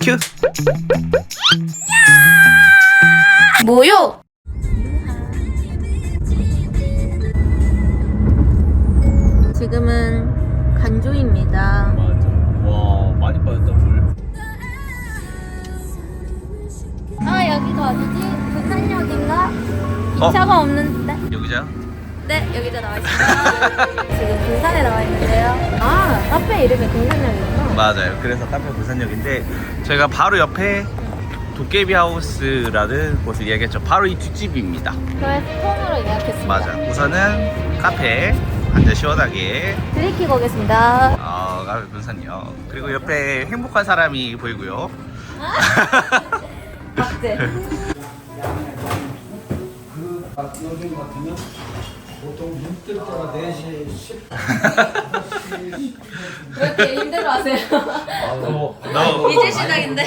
큐 뭐요? 지금은 간조입니다. 맞아 와 많이 빠졌다 물 아 여기가 어디지? 부산역인가? 어? 기차가 없는데? 여기자 네 여기가 나와 있습니다. 지금 부산에 나와 있는데요. 아 카페 이름이 부산역이구나. 맞아요. 그래서 카페 부산역인데 저희가 바로 옆에 도깨비 하우스라는 곳을 예약했죠. 바로 이 뒷집입니다. 그래서 통으로 예약했습니다. 맞아. 우선은 카페 앉아 시원하게. 들이키고 오겠습니다. 아 카페 부산역. 그리고 옆에 행복한 사람이 보이고요. 박제. 보통 눈뜰 때가 4시 10분. 왜 이렇게 힘들어 하세요? 너 이제 시작인데.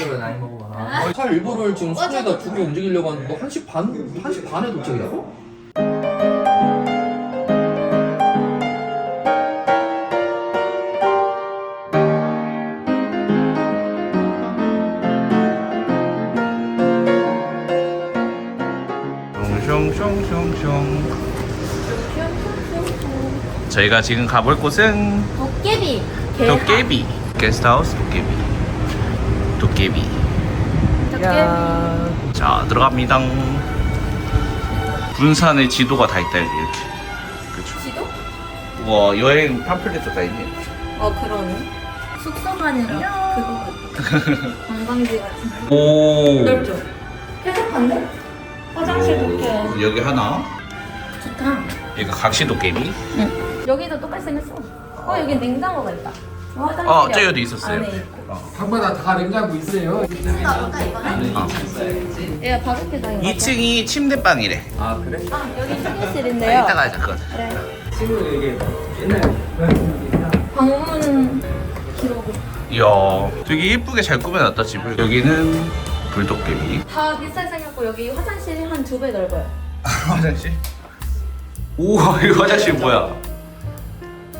차 일부를 지금 손에다 두개 움직이려고 하는데 너 1시 반? 1시 반에 도착이라고? 숑숑숑숑 저희가 지금 가볼 곳은 도깨비. 도깨비 게스트하우스 도깨비 도깨비 도깨비. 자 들어갑니다 군산의 지도가 다 있다 여기 이렇게 그쵸 지도? 와 여행 팜플렛도 다 있네 어 그러네. 숙소가 아니라 그거 같아. 관광지 같은. 오 넓죠? 쾌적한데? 화장실도 꽤 여기 하나 좋다. 여기 각시 도깨비 여기도 똑같이 생겼어. 어 여기 냉장고가 있다. 화장실이 어 저기도 있었어요 안에 있고. 어. 방마다 다 냉장고 있어요. 어. 얘가 바베큐장인 거. 2층이 침대방이래 아 그래? 아 여기 휴게실인데요. 이따가 하자 그거 그래. 친구 이게 옛날 방문 기록. 이야 되게 예쁘게 잘 꾸며놨다 집을 여기는 불도깨비 다 비슷하게 생겼고 여기 화장실이 한 두 배 넓어요. 화장실? 우와 이 화장실 뭐야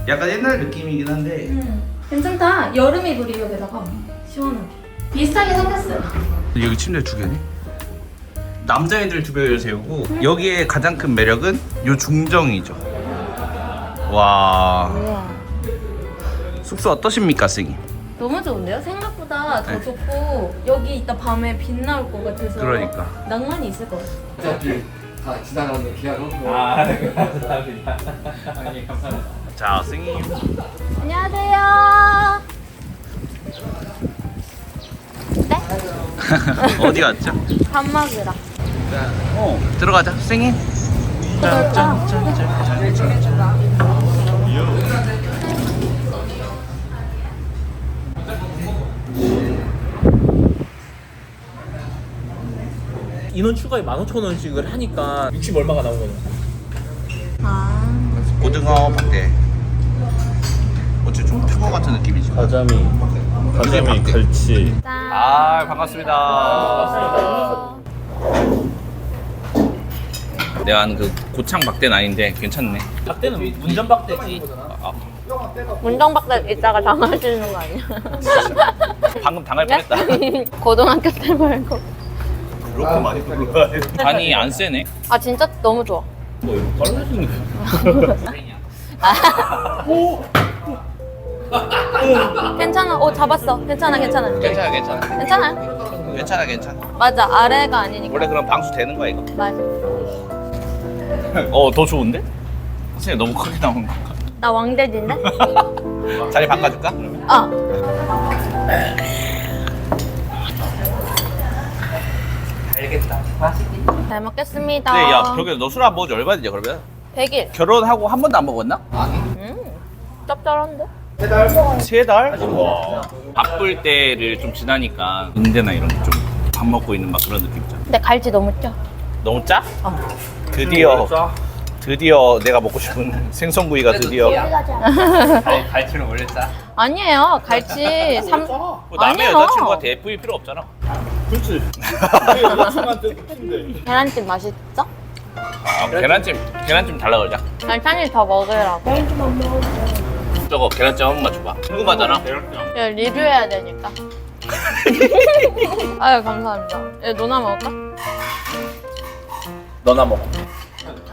약간 옛날 느낌이긴 한데 음. 괜찮다. 여름 이 불이 여기다가 시원하게. 비슷하게 생겼어요. 여기 침대 두 개네 남자애들 두 개를 세우고 여기에 가장 큰 매력은 요 중정이죠 와 우와. 숙소 어떠십니까 승희? 너무 좋은데요? 생각보다 더 네. 좋고 여기 이따 밤에 빛 나올 것 같아서 그러니까. 낭만이 있을 것 같아요. 어차피 다 지나가는 기아로 아 감사합니다 아니 감사합니다 자 승희 안녕하세요. 네? 어디 갔죠? 밥 먹으러. 어 들어가자 승희 인원 추가에 15,000원씩을 하니까 60 얼마가 나온 거죠? 아. 고등어 박대 어째 좀 특어 같은 느낌이지 가자미, 가자미, 갈치. 짠. 아 반갑습니다 내가 아는 그 고창 박대는 아닌데 괜찮네 박대는 문전박대지. 아, 문정박대 이따가 당하시는 거 아니야? 방금 당할 뻔했다 고등학교 때 말고. 그렇게 많이 불러야 간이 안 세네 아 진짜 너무 좋아. 뭐 이렇게 빨라지는 괜찮아. 오 잡았어. 괜찮아 괜찮아. 괜찮아 괜찮아 괜찮아. 괜찮아 괜찮아 맞아 아래가 아니니까. 원래 그럼 방수 되는 거야 이거 맞아. 어 더 좋은데? 선생님 너무 크게 나오는 거 나 왕돼지인데? 자리 바꿔줄까? 어. 잘 먹겠습니다. 네, 야, 벽에 너술 안 먹은 지 얼마 됐냐, 그러면? 100일. 결혼하고 한 번도 안 먹었나? 음. 짭짤한데? 세 달? 와. 바쁠 때를 좀 지나니까 응대나 이런 게좀밥 먹고 있는 막 그런 느낌 있잖아. 근데 갈치 너무 쪄. 너무 짜? 어. 드디어, 드디어 내가 먹고 싶은 생선구이가 드디어. 갈치는 원래 짜. 아니에요. 갈치 삼. 뭐 남의 아니요. 여자친구한테 예쁘일 필요 없잖아. 그렇지. 내 여자친구한테 똑같은데. 계란찜 맛있어? 아, 계란찜, 계란찜 달라 그러자. 알찬이 더 먹으라고. 저거 계란찜 한 번만 줘봐. 궁금하잖아. 야, 리뷰해야 되니까. 아유 감사합니다. 얘 노나 먹을까? 너나 먹어.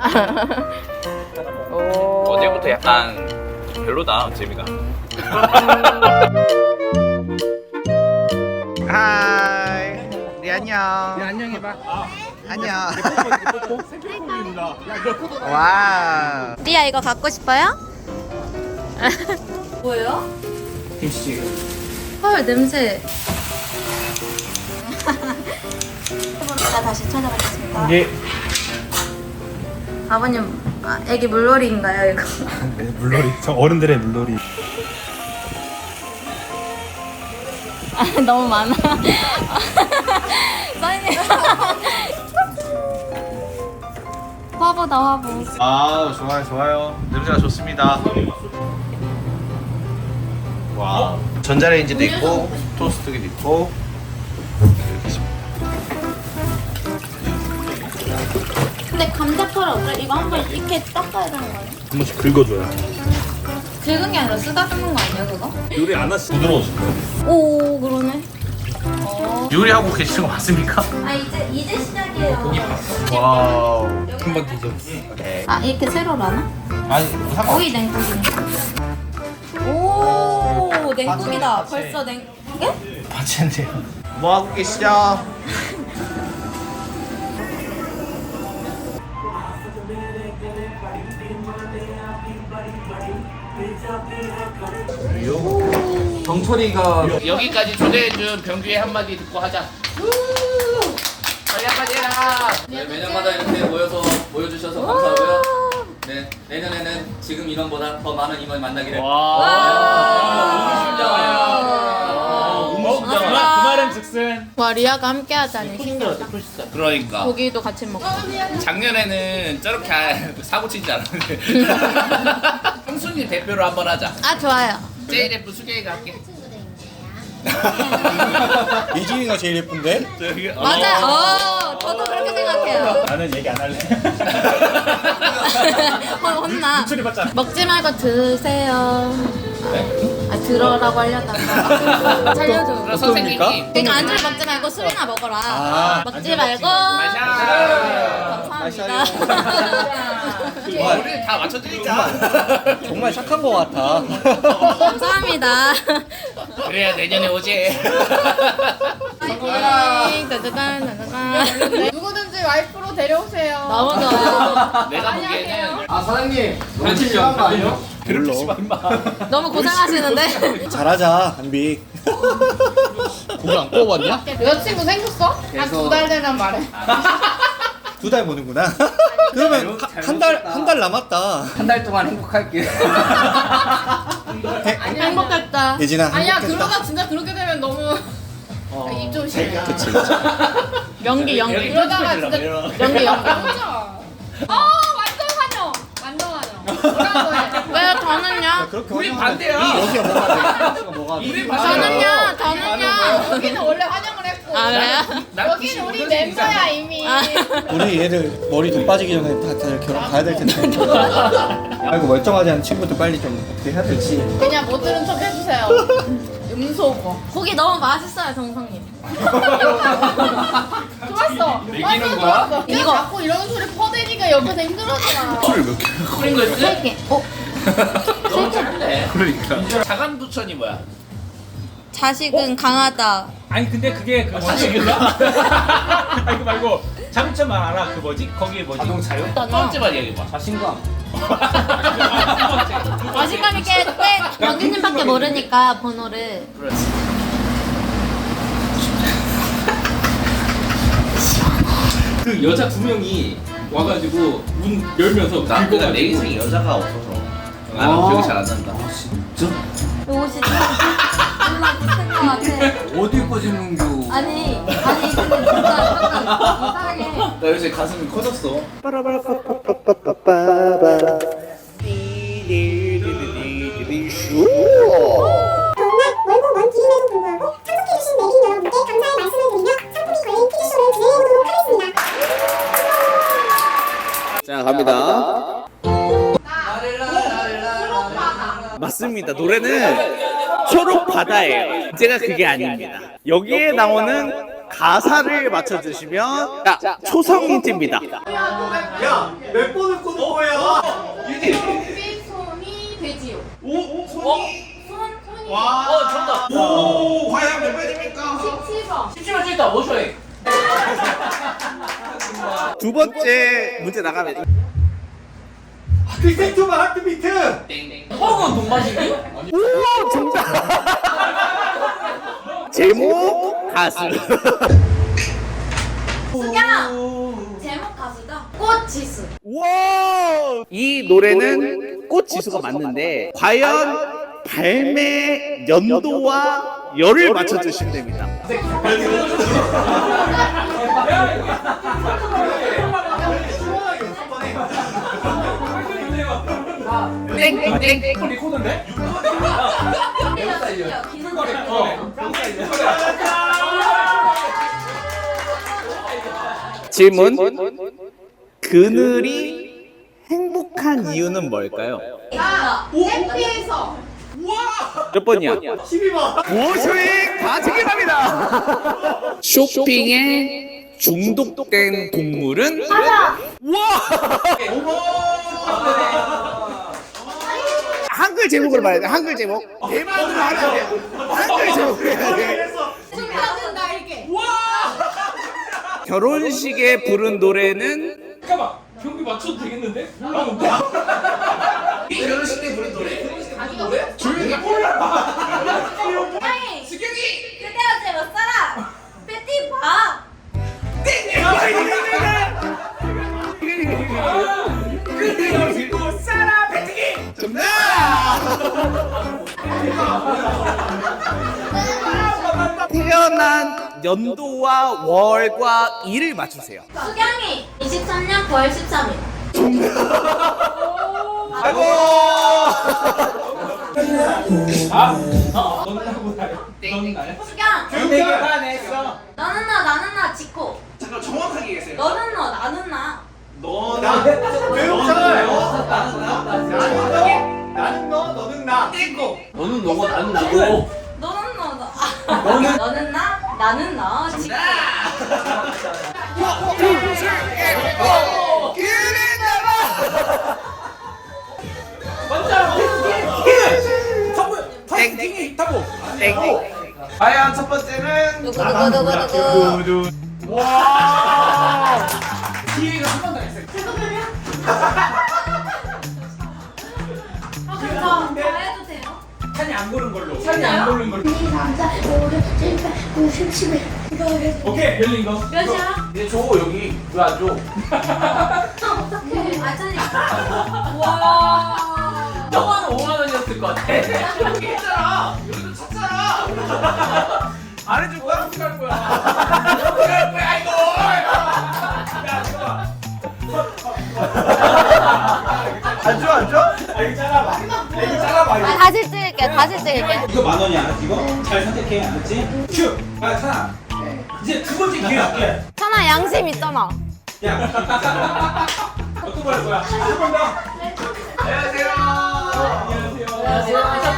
오. 어제부터 약간 별로다 재미가. 하이. 네 안녕. 네 안녕 해봐. 안녕. 와. 리아 이거 갖고 싶어요? 뭐예요? 김치찌개. 헐 냄새. 제가 다시 찾아뵙겠습니다. 예. 아버님, 아, 애기 물놀이인가요 이거? 네, 물놀이. 저 어른들의 물놀이. 아, 너무 많아. 화보다 화보. 아 좋아요 좋아요. 냄새가 좋습니다. 와. 전자레인지도 있고 토스트기도 있고 이렇게 있습니다. 근데 감자파라 어때? 이거 한 번 이렇게 닦아야 되는 거 아니야? 한 번씩 긁어줘야. 긁은 게 아니라 쓰다듬는 거 아니야 그거? 요리 안 하시 부드러워질 거예요. 오 그러네. 어. 요리하고 계시는 거 맞습니까? 아 이제 이제 시작이에요. 와우. 한번 뒤져. 아 이렇게 세로로 하나? 아니 상관. 거의 냉국이니까. 오 냉국이다. 벌써 냉. 예? 맞췄네요. 뭐 하고 계시죠? 정철이가 여기까지 초대해준 병규의 한마디 듣고 하자. 빨리 한마디 해라. 네, 매년마다 이렇게 모여서 모여주셔서 감사하고요. 네, 내년에는 지금 인원보다 더 많은 인원이 만나기를. 어, 그, 말- 그 말은 즉슨 와 리아가 함께 하자니 신기하다. 그러니까 고기도 같이 먹고. 작년에는 저렇게 아- 사고 치지 않았는데 형수님 대표로 한번 하자. 아 좋아요. JF 수계가 할게. 이준이가 제일 예쁜데? 저기 어. 맞아요. 어, 저도 그렇게 생각해요. 나는 얘기 안 할래. 어, 혼나. 먹지 말고 드세요. 아 들어라고 하려다가 살려줘. 그럼 선생님이 그러니까 안주를 먹지 말고 술이나 먹어라. 먹지 말고. 마셔. 감사합니다. 우리 다 맞춰드리자. 정말 착한 거 같아. 감사합니다. 그래야 내년에 오지. 파이팅. 따다단 따다단. 누구든지 와이프로 데려오세요. 너무 좋아요. 내가 보기에는 아 사장님 며칠 전 아니요? 너무 고생하시는데. 잘하자, 한비. 고기 안 구워봤냐? 여자친구 생겼어? 한 두 달 되면 말해. 두 달 보는구나. 그러면 한 달 한 달 남았다. 한 달 동안 행복할게. 행복했다. 예진아 아니야 행복했다. 그러다 진짜 그렇게 되면 너무 입좀 심해. 그치 그치. 연기 연기. 이러다가 진짜 연기 연기. 어 완전 환영. 완전 환영. 뭐라고 해? 왜 저는요? 그렇게 우리 화장하면 반대야. 여기가 뭐가 돼? 여기가 뭐가 돼? 우리 저는요? 저는요? 여기는 원래 환영을 했고. 아 그래요? 여기는 우리 멤버야 이미. 아. 우리 얘들 머리 돈 빠지기 전에 다 다들 결혼 가야 될 텐데. 아이고 멀쩡하지 않은 친구들 빨리 좀 어떻게 해야 될지. 그냥 못 들은 척 해주세요. 음소거. 고기 너무 맛있어요 정성님. 좋았어. 완전 거야? 좋았어. 이거 자꾸 이런 소리 퍼대니까 옆에서 힘들어하잖아. 뿌린 거? 세 개. 어? 너무 잘해. 그러니까. 자간두천이 뭐야? 자식은 강하다. 아니 근데 그게 그 뭐지? 아니 그 말고 말 알아? 그 뭐지? 거기에 뭐지? 자동차요? 첫 번째만 얘기해봐. 자신감. 자신감 있게 때 영규님밖에 모르니까 번호를. 그 여자 두 명이 와가지고 문 열면서 나 그냥 내 인생에 여자가 없어서 나는 기억이 잘 안 난다. 옷이 정 같아. 어디 꺼지는 겨? 아니 아니 근데 진짜 약간 이상해. 나 요새 가슴이 커졌어. 제가 그게 아닙니다. 여기에 나오는 가사를 맞춰주시면 자, 초성 힌트입니다. 몇 번을 꽂은 거야? 손이 손이 돼지요. 오, 손이. 손 손이. 어 정답. 오, 과연 몇 번입니까? 17번. 17번 찍다 워셔액. 두 번째 문제 나가면 크리스토만 하트 비트! 턱은 돈마시기? 제목 가수. 수경! 제목 가수죠? 꽃지수. 와! 이 노래는 꽃 지수가 맞는데 과연 발매 연도와 열을 맞춰 주시면 됩니다. 땡땡땡 리코더인데? 질문 그늘이 행복한 이유는 뭘까요? 아, 해피해서. 몇 번이야? 12번 오쇼잉 다 책임합니다 쇼핑에 중독된 동물은? 와! 한글 제목으로 말해야 돼 한글 제목 대만으로 하면 돼 한글 제목으로 해야 돼 준비하는 날개. 결혼식에 부른 노래는 잠깐만. 경비 맞춰도 되겠는데? 결혼식 때 부른 노래. 노래? 조용히 몰라. 태어난 연도와 월과 일을 맞추세요 수경이 23년 9월 13일. 아이고 넌 나고 나요. 넌 나요? 수경! 내가 냈어. 너는 너 나는 나 지코. 잠깐 정확하게 얘기하세요. 너는 너 나는 나. 나 배우잖아요. 나는 너, 너는 나. 너는 너고 나는 나고. 너는 너 나. 아, 너는 나 나는 너 지코. 땡땡이 타고. 땡 과연 첫 번째는 누구 누구 누구 누구. 기회가 한 번 더 있어요. 찬이 안 고른 걸로. 찬이 안 고른 걸로. 오케이 열린 거. 몇이야? 이제 줘 여기 왜 안 줘? 알찬이. 와. 저거는 5만 원이었을 것 같아. 여기 했잖아. 여기도 찼잖아. 안 해줄 거야? 어떻게 할 거야? 어떻게 할 거야 이거? 야 잠깐만. 안 줘, 안 줘? 아 이거 잘라봐. 이거 잘라봐. 이거. 아, 찍을게. 다시 찍을게. 이거 만 원이야. 이거 잘 선택해. 알았지? 큐. 아 찬아. 이제 두 번째 기회 할게. 천아 양심 있잖아. 야. 어떤 거 할 거야? 한번 더. 안녕하세요. 안녕하세요. 안녕하세요.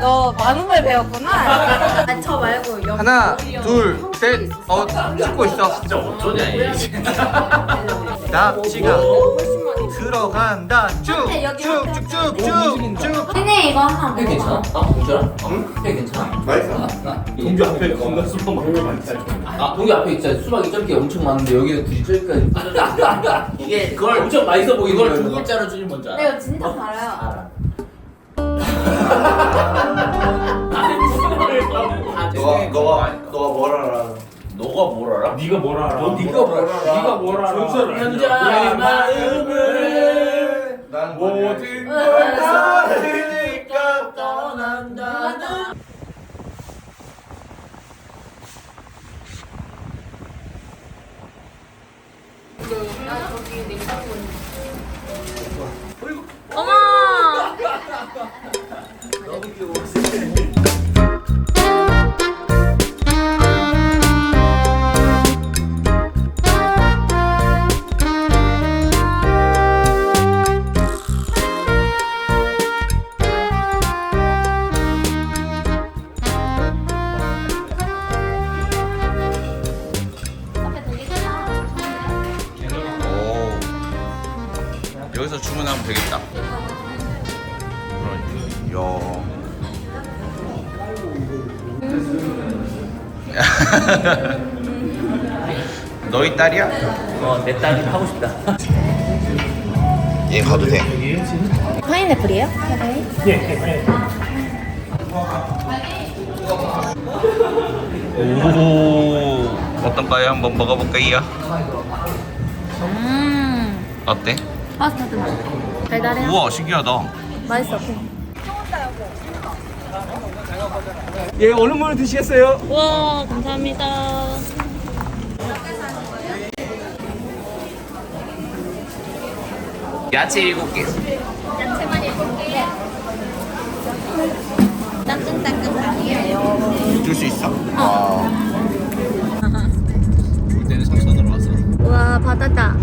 너 많은 걸 배웠구나. 아, 저 말고 여기 하나, 둘, 셋. 어, 찍고 있어. 진짜 어쩌냐 이게. 납치가 들어간다. 쭉, 여기 쭉, 쭉, 쭉, 쭉, 쭉. 근데 이거 하나 회 괜찮아? 먹어. 아 동주야? 응? 회 괜찮아? 맛있어. 동주 앞에 겁나 수박 먹는 거 많다. 아 동주 앞에 진짜 수박이 저렇게 엄청 많은데 여기는 굳이 저렇게 이게 그걸 엄청 맛있어 보이는 이걸 두 글자로 줄이면 뭔지 알아? 네, 이거 진짜 달아요. 알아. 너가, 너가, 너가 뭘 알아? 너가 뭘 알아? 네가 뭘 알아? 너 네가 뭘 알아? 네가 뭘 알아? 현자 마음을 난 모든 걸 사르니까 떠난다. 어머! 야. 너희 딸이야? 어 내 딸이 하고 싶다 얘 가도 돼. 파인애플이에요? 오, 어떤가요? 한번 먹어볼까요? 음. 어때? 파스타도 맛있고. 달달해요? 우와, 신기하다. 맛있어. 예 얼음물 드시겠어요? 우와, 감사합니다. 야채 일곱 개. 야채만 일곱 개. 따끈따끈하게요. 줄수 있어. 와. 올 때는 삼선으로 왔어. 우와, 바다다.